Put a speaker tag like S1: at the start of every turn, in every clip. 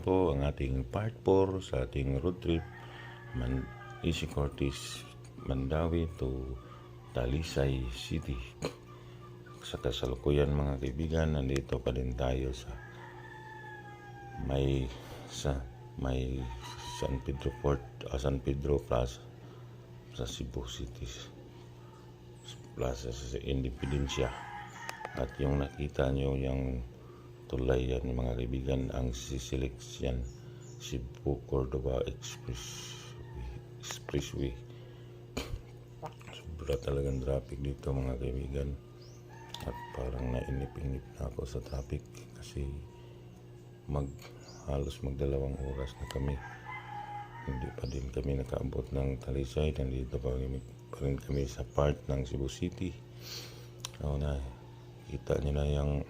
S1: po ang ating part 4 sa ating road trip Man Easy Mandawi to Talisay City. Sa kasalukuyan mga kaibigan, nandito pa din tayo sa may sa may San Pedro Port, ah, San Pedro Plaza sa Cebu City Plaza sa Independencia. At yung nakita nyo yung tulay yan mga kaibigan. Ang Sisilex yan Cebu Cordova Express Expressway sobra talagang traffic dito mga kaibigan. At parang nainip-inip na ako sa traffic kasi mag halos magdalawang oras na kami. Hindi pa din kami nakaabot ng Talisay. Nandito pa, kami, pa rin kami sa part ng Cebu City. So na kita nyo na yung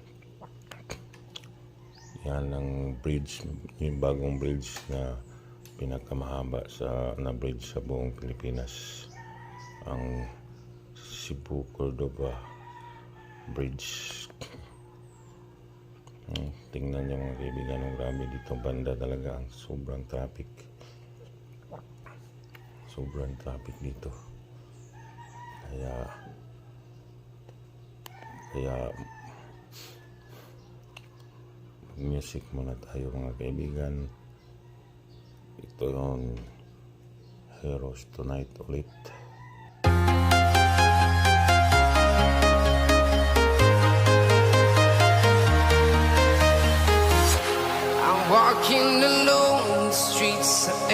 S1: yan ang bridge, yung bagong bridge na pinakamahaba sa na bridge sa buong Pilipinas. Ang Cebu Cordova Bridge. Hmm, Tingnan niyo mga kaibigan, ang grabe dito banda talaga ang sobrang traffic. Sobrang traffic dito. Kaya kaya music muna tayo mga kaibigan. Ito yung Heroes Tonight ulit.
S2: I'm walking alone,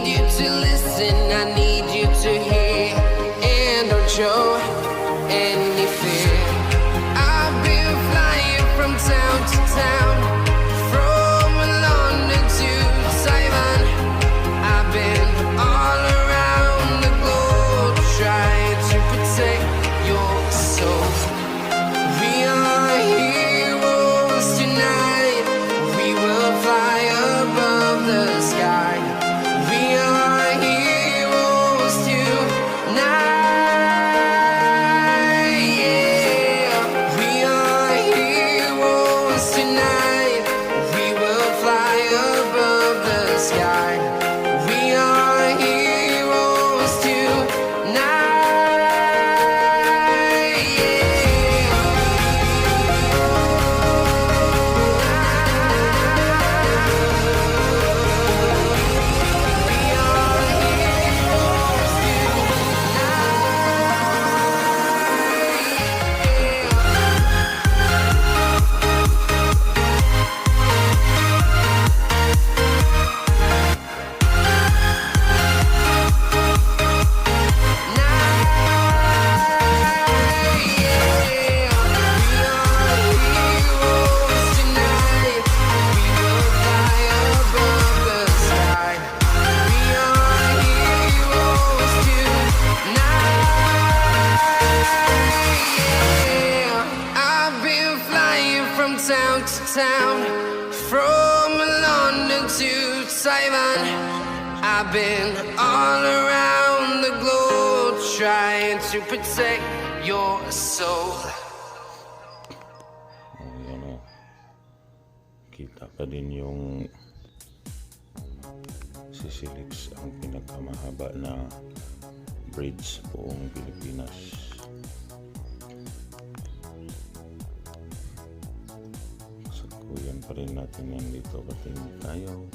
S2: need you to listen, I need you to hear, and don't show any fear. I've been flying from town to town, from London to Taiwan. I've been all around the globe trying to protect your town to town, from London to Taiwan. I've been all around the globe trying to protect your soul.
S1: Ayan o. Kita pa din yung sisilix ang pinakamahaba na bridge buong Pilipinas. Pa rin natin yan dito pati tayo.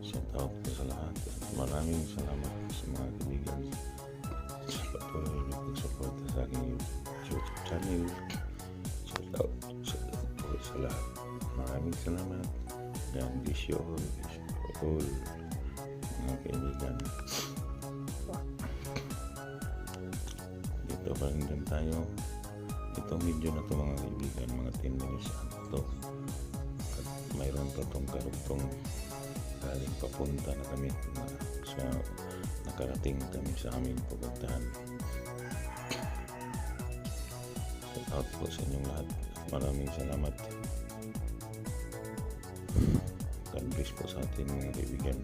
S1: Shout out po sa lahat. At maraming salamat sa mga kaibigan sa patuloy na pagsuporta sa aking YouTube channel. Shout out sa lahat po sa lahat. Maraming salamat. God bless you all. Bless you all. Mga kaibigan. Dito pa rin tayo. Itong video na to mga kaibigan, mga 10 minutes lang to. Mayroon pa tong karugtong galing papunta na kami na sa nakarating kami sa aming pupuntahan. Shout out po sa inyong lahat. Maraming salamat. God bless po sa atin mga kaibigan.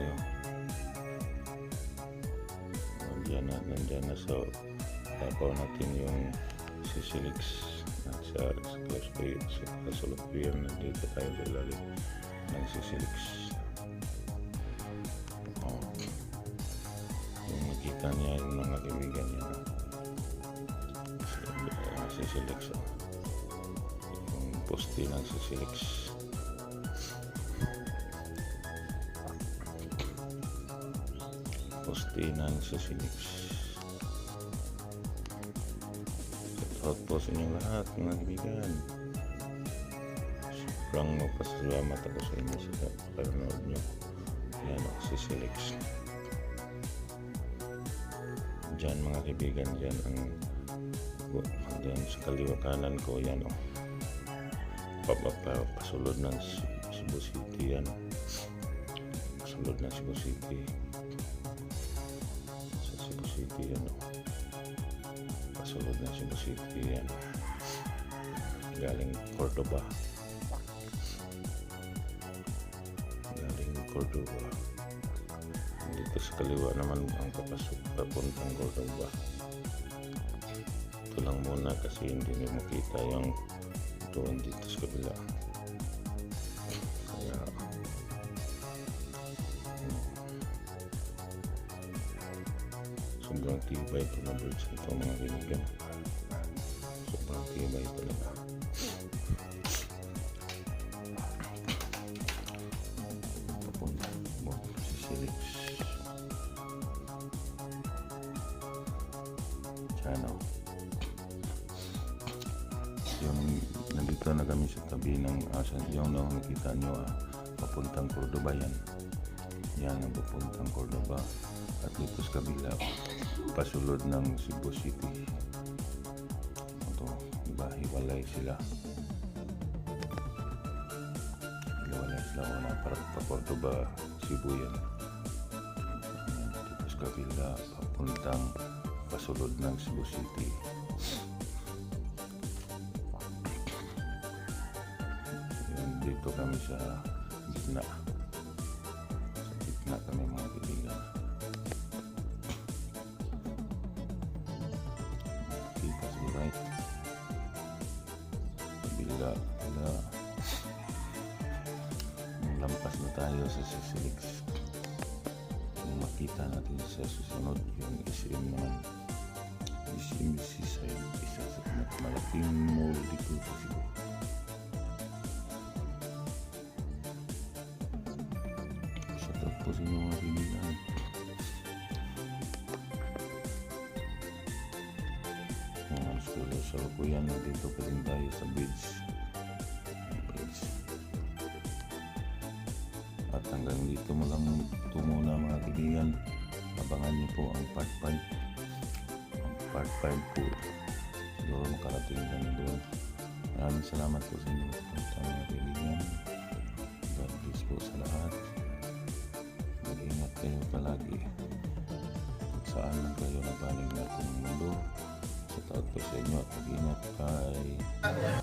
S1: Tayo. Nandiyan na, nandiyan na sa tapaw natin yung sisilix at sa kasulukbuyan nandito tayo sa ilalim ng sisilix. Oh. Yung makita niya yung mga kaibigan niya. Sisilix. Oh. Yung poste ng sisilix. Postinan sa Sinix. Shout out po sa inyong lahat mga kaibigan. Sobrang magpasalamat ako sa inyo sa panonood nyo. Yan ako si Silix. Diyan mga kaibigan, diyan ang diyan sa kaliwa kanan ko, yan o. Papapasulod ng Cebu City yan. Pasulod ng Cebu City City yan o. Pasulod ng Cebu City yan. Galing Cordoba. Galing Cordoba. Dito sa kaliwa naman ang papasok papuntang Cordoba. Ito lang muna kasi hindi niyo makita yung doon dito sa kabila. Sobrang tibay ito na birds ito mga kaibigan. Sobrang tibay talaga. Papunta mo si Silix Chano yung nandito na kami sa tabi ng asan yung na nakita nyo ah, papuntang Cordoba yan. Yan ang papuntang Cordoba. At dito sa kabila pasulod ng Cebu City. Ito iba hiwalay sila. Hiwalay sila una parang pa Cordoba Cebu yan? Sa kabila papuntang pasulod ng Cebu City. Yan, dito kami sa gitna. Sa gitna kami mga kaibigan tayo sa Sisilix kung makita natin sa susunod yung SM naman SM Seaside isa sa malaking mall dito sa Cebu sa inyo mga kaibigan. Mga school sa Lukuyan, nandito pa rin tayo sa bridge. bridge. At hanggang dito mo lang ito muna mga kaibigan. Abangan niyo po ang part 5. Ang part 5 po. Siguro makarating kami doon. Maraming salamat po sa inyo mga kaibigan. God bless po sa lahat. kayo palagi. Saan lang kayo nabaling na itong mundo. Sa taot ko sa inyo at mag-ingat. Bye.